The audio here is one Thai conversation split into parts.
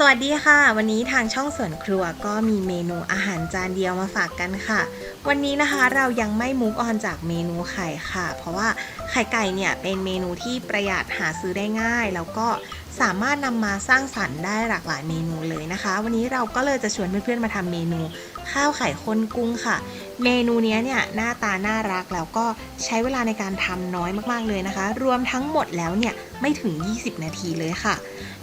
สวัสดีค่ะ วันนี้ทางช่องสวนครัวก็มีเมนูอาหารจานเดียวมาฝากกันค่ะ วันนี้นะคะเรายังไม่มุกออนจากเมนูไข่ค่ะ เพราะว่าไข่ไก่เนี่ยเป็นเมนูที่ประหยัดหาซื้อได้ง่าย แล้วก็ สามารถนำมาสร้างสรรค์ได้หลากหลายเมนูเลยนะคะ วันนี้เราก็เลยจะชวนเพื่อนๆมาทำเมนู ข้าวไข่ข้นกุ้งค่ะ เมนูนี้เนี่ยหน้าตาน่ารักแล้วก็ใช้เวลาในการทำน้อยมากๆเลยนะคะ รวมทั้งหมดแล้วเนี่ยไม่ถึง 20 นาทีเลยค่ะ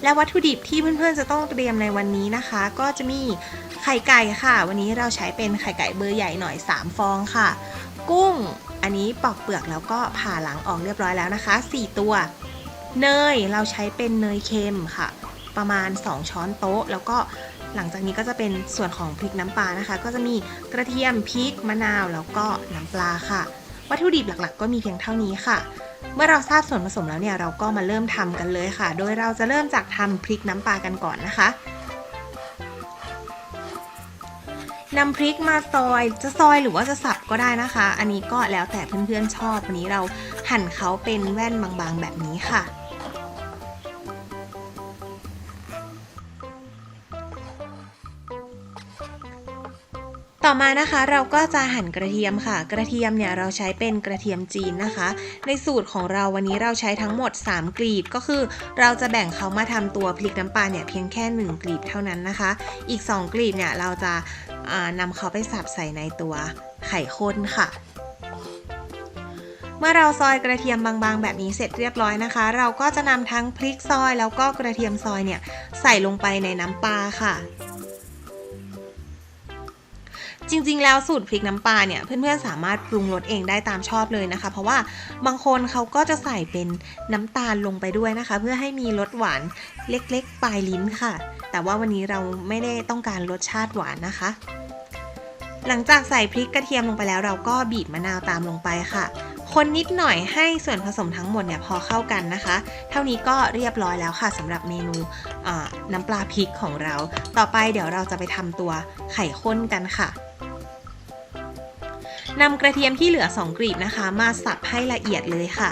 และวัตถุดิบที่เพื่อนๆจะต้องเตรียมในวันนี้นะคะ ก็จะมีไข่ไก่ค่ะ วันนี้เราใช้เป็นไข่ไก่เบอร์ใหญ่หน่อย 3 ฟองค่ะ กุ้งอันนี้ปอกเปลือกแล้วก็ผ่าหลังออกเรียบร้อยแล้วนะคะ 4 ตัว เนยเราใช้เป็นเนยเค็มค่ะ ประมาณ 2 ช้อนโต๊ะ แล้วก็หลังจากนี้ก็จะเป็นส่วนของพริกน้ำปลานะคะ ก็จะมีกระเทียมพริกมะนาวแล้วก็น้ำปลาค่ะ วัตถุดิบหลักๆ ก็มีเพียงเท่านี้ค่ะ เมื่อเราทราบส่วนผสมแล้วเนี่ยเราก็มาเริ่มทำกันเลยค่ะ โดยเราจะเริ่มจากทำพริกน้ำปลากันก่อนนะคะนำพริกมาซอยจะซอยหรือว่าจะสับก็ได้นะคะ อันนี้ก็แล้วแต่เพื่อนๆชอบวันนี้เราหั่นเขาเป็นแว่นบางๆแบบนี้ค่ะ ต่อมานะคะเราก็จะหั่นกระเทียมค่ะ กระเทียมเนี่ยเราใช้เป็นกระเทียมจีนนะคะ ในสูตรของเราวันนี้เราใช้ทั้งหมด 3 กลีบก็คือ เราจะแบ่งเขามาทำตัวพริกน้ำปลาเนี่ยเพียงแค่ 1 กลีบเท่านั้นนะคะ อีก 2 กลีบเนี่ยเราจะานำเขาไปสับใส่ในตัวไข่ข้นค่ะเมื่อเราซอยกระเทียมบางๆ แบบนี้เสร็จเรียบร้อยนะคะ เราก็จะนำทั้งพริกซอยแล้วก็กระเทียมซอยเนี่ยใส่ลงไปในน้ำปลาค่ะ จริงๆ แล้วสูตรพริกน้ำปลาเนี่ยเพื่อนๆสามารถปรุงรสเองได้ตามชอบเลยนะคะ เพราะว่าบางคนเขาก็จะใส่เป็นน้ำตาลลงไปด้วยนะคะ เพื่อให้มีรสหวานเล็กๆ ปลายลิ้นค่ะ แต่ว่าวันนี้เราไม่ได้ต้องการรสชาติหวานนะคะ หลังจากใส่พริกกระเทียมลงไปแล้ว เราก็บีบมะนาวตามลงไปค่ะ คนนิดหน่อยให้ส่วนผสมทั้งหมดเนี่ยพอเข้ากันนะคะ เท่านี้ก็เรียบร้อยแล้วค่ะสำหรับเมนูน้ำปลาพริกของเรา ต่อไปเดี๋ยวเราจะไปทำตัวไข่ข้นกันค่ะ นำกระเทียมที่เหลือ 2กลีบนะคะ มาสับให้ละเอียดเลยค่ะ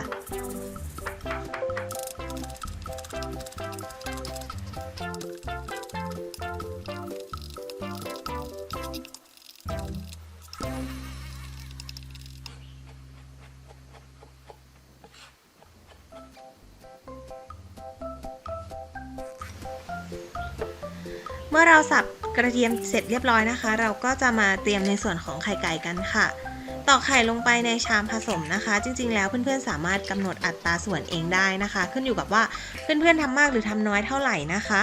เมื่อเราสับกระเทียมเสร็จเรียบร้อยนะคะ เราก็จะมาเตรียมในส่วนของไข่ไก่กันค่ะ ตอกไข่ลงไปในชามผสมนะคะ จริงๆ แล้วเพื่อนๆสามารถกำหนดอัตราส่วนเองได้นะคะ ขึ้นอยู่กับว่าเพื่อนๆทำมากหรือทำน้อยเท่าไหร่นะคะ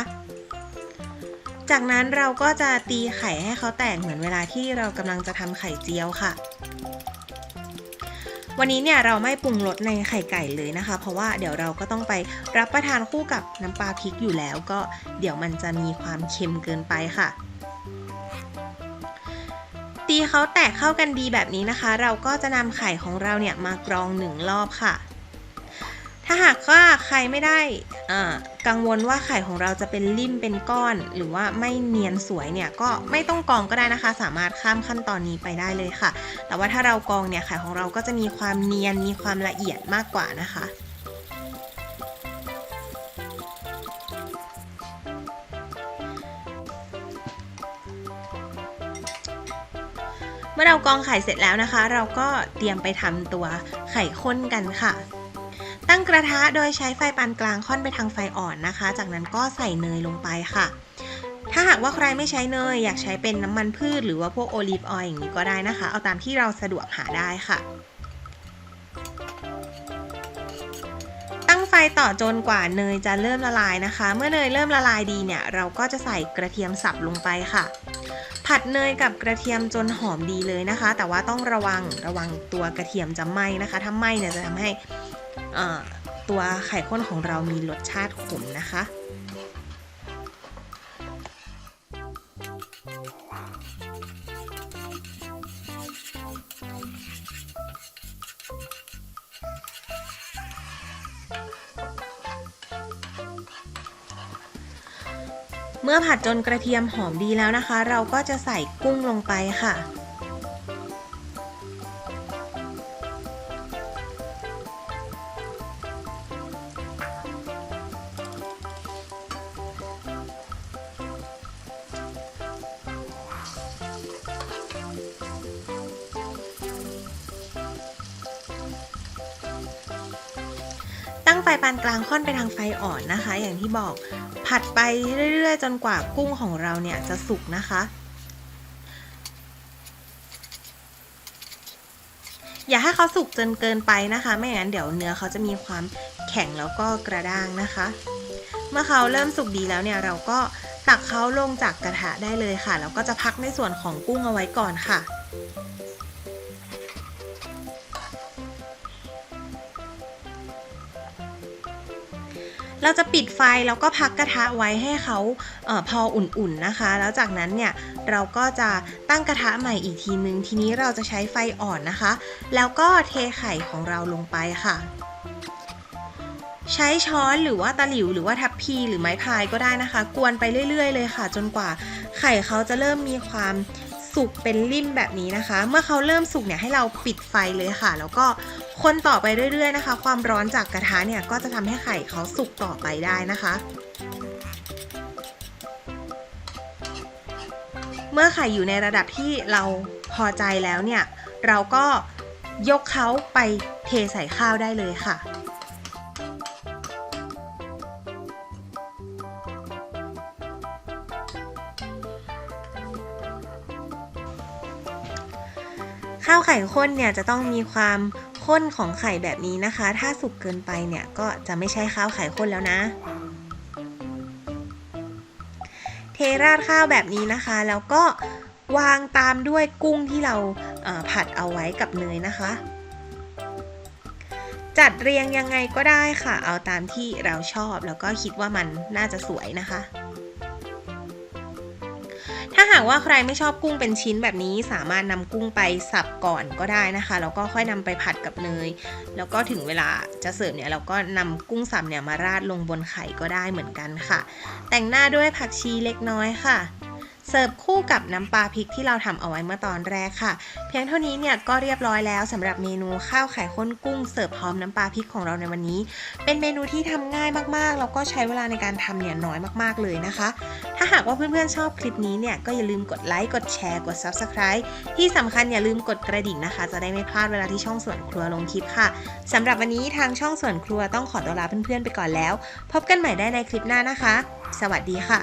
จากนั้นเราก็จะตีไข่ให้เขาแตกเหมือนเวลาที่เรากำลังจะทำไข่เจียวค่ะวันนี้เนี่ยเราไม่ปรุงรสในไข่ไก่เลยนะคะ เพราะว่าเดี๋ยวเราก็ต้องไปรับประทานคู่กับน้ำปลาพริกอยู่แล้ว ก็เดี๋ยวมันจะมีความเค็มเกินไปค่ะ ตีเขาแตกเข้ากันดีแบบนี้นะคะ เราก็จะนำไข่ของเราเนี่ยมากรองหนึ่งรอบค่ะ ถ้าหากว่าใครไม่ได้อ่ากังวลว่าไข่ของเราจะเป็นริ่มเป็นก้อน หรือว่าไม่เนียนสวยเนี่ยก็ไม่ต้องกรองก็ได้นะคะ สามารถข้ามขั้นตอนนี้ไปได้เลยค่ะ แต่ว่าถ้าเรากรองเนี่ยไข่ของเราก็จะมีความเนียนมีความละเอียดมากกว่านะคะ มื่อเรากรองไข่เสร็จแล้วนะคะ เราก็เตรียมไปทำตัวไข่ข้นกันค่ะ ตั้งกระทะโดยใช้ไฟปานกลางค่อนไปทางไฟอ่อนนะคะ จากนั้นก็ใส่เนยลงไปค่ะ ถ้าหากว่าใครไม่ใช้เนย อยากใช้เป็นน้ำมันพืช หรือว่าพวกโอลีฟออยล์อย่างนี้ก็ได้นะคะ เอาตามที่เราสะดวกหาได้ค่ะตั้งไฟต่อจนกว่าเนยจะเริ่มละลายนะคะ เมื่อเนยเริ่มละลายดีเนี่ย เราก็จะใส่กระเทียมสับลงไปค่ะ ผัดเนยกับกระเทียมจนหอมดีเลยนะคะ แต่ว่าต้องระวังระวังตัวกระเทียมจะไหม้นะคะถ้าไหม้เนี่ยจะทำให้ตัวไข่ข้นของเรามีรสชาติขมนะคะ เมื่อผัดจนกระเทียมหอมดีแล้วนะคะ เราก็จะใส่กุ้งลงไปค่ะ ฟปานกลางค่อนไปทางไฟอ่อนนะคะ อย่างที่บอกผัดไปเรื่อยๆ จนกว่ากุ้งของเราเนี่ยจะสุกนะคะ อย่าให้เขาสุกจนเกินไปนะคะ ไม่อย่างนั้นเดี๋ยวเนื้อเขาจะมีความแข็งแล้วก็กระด้างนะคะ เมื่อเขาเริ่มสุกดีแล้วเนี่ยเราก็ตักเขาลงจากกระทะได้เลยค่ะแล้วก็จะพักในส่วนของกุ้งเอาไว้ก่อนค่ะ เราจะปิดไฟแล้วก็พักกระทะไว้ให้เขาเออพออุ่นๆนะคะ แล้วจากนั้นเนี่ยเราก็จะตั้งกระทะใหม่อีกทีนึง ทีนี้เราจะใช้ไฟอ่อนนะคะ แล้วก็เทไข่ของเราลงไปค่ะใช้ช้อนหรือว่าตะหลิวหรือว่าทัพพีหรือไม้พายก็ได้นะคะ กวนไปเรื่อย ๆ เลยค่ะ จนกว่าไข่เขาจะเริ่มมีความสุกเป็นริ่มแบบนี้นะคะ เมื่อเขาเริ่มสุกเนี่ยให้เราปิดไฟเลยค่ะ แล้วก็ คนต่อไปเรื่อย ๆนะคะ ความร้อนจากกระทะเนี่ยก็จะทำให้ไข่เขาสุกต่อไปได้นะคะ เมื่อไข่อยู่ในระดับที่เราพอใจแล้วเนี่ย เราก็ยกเขาไปเทใส่ข้าวได้เลยค่ะข้าวไข่ข้นเนี่ยจะต้องมีความ ข้นของไข่แบบนี้นะคะ ถ้าสุกเกินไปเนี่ยก็จะไม่ใช่ข้าวไข่ข้นแล้วนะ เทราดข้าวแบบนี้นะคะ แล้วก็วางตามด้วยกุ้งที่เราผัดเอาไว้กับเนยนะคะ จัดเรียงยังไงก็ได้ค่ะ เอาตามที่เราชอบแล้วก็คิดว่ามันน่าจะสวยนะคะากว่าใครไม่ชอบกุ้งเป็นชิ้นแบบนี้ สามารถนำกุ้งไปสับก่อนก็ได้นะคะแล้วก็ค่อยนำไปผัดกับเนย แล้วก็ถึงเวลาจะเสิร์ฟเนี่ยเราก็นำกุ้งสับเนี่ยมาราดลงบนไข่ก็ได้เหมือนกันค่ะ แต่งหน้าด้วยผักชีเล็กน้อยค่ะ เสิร์ฟคู่กับน้ำปลาพริกที่เราทำเอาไว้เมื่อตอนแรกค่ะ เพียงเท่านี้เนี่ยก็เรียบร้อยแล้วสำหรับเมนูข้าวไข่ข้นกุ้งเสิร์ฟพร้อมน้ำปลาพริกของเราในวันนี้ เป็นเมนูที่ทำง่ายมากๆ แล้วก็ใช้เวลาในการทำเนี่ยน้อยมากๆเลยนะคะ ถ้าหากว่าเพื่อนๆชอบคลิปนี้เนี่ยก็อย่าลืมกดไลค์กดแชร์กด Subscribe ที่สำคัญอย่าลืมกดกระดิ่งนะคะ จะได้ไม่พลาดเวลาที่ช่องส่วนครัวลงคลิปค่ะสำหรับวันนี้ทางช่องส่วนครัวต้องขอตัวลาเพื่อนๆไปก่อนแล้ว พบกันใหม่ได้ในคลิปหน้านะคะ สวัสดีค่ะ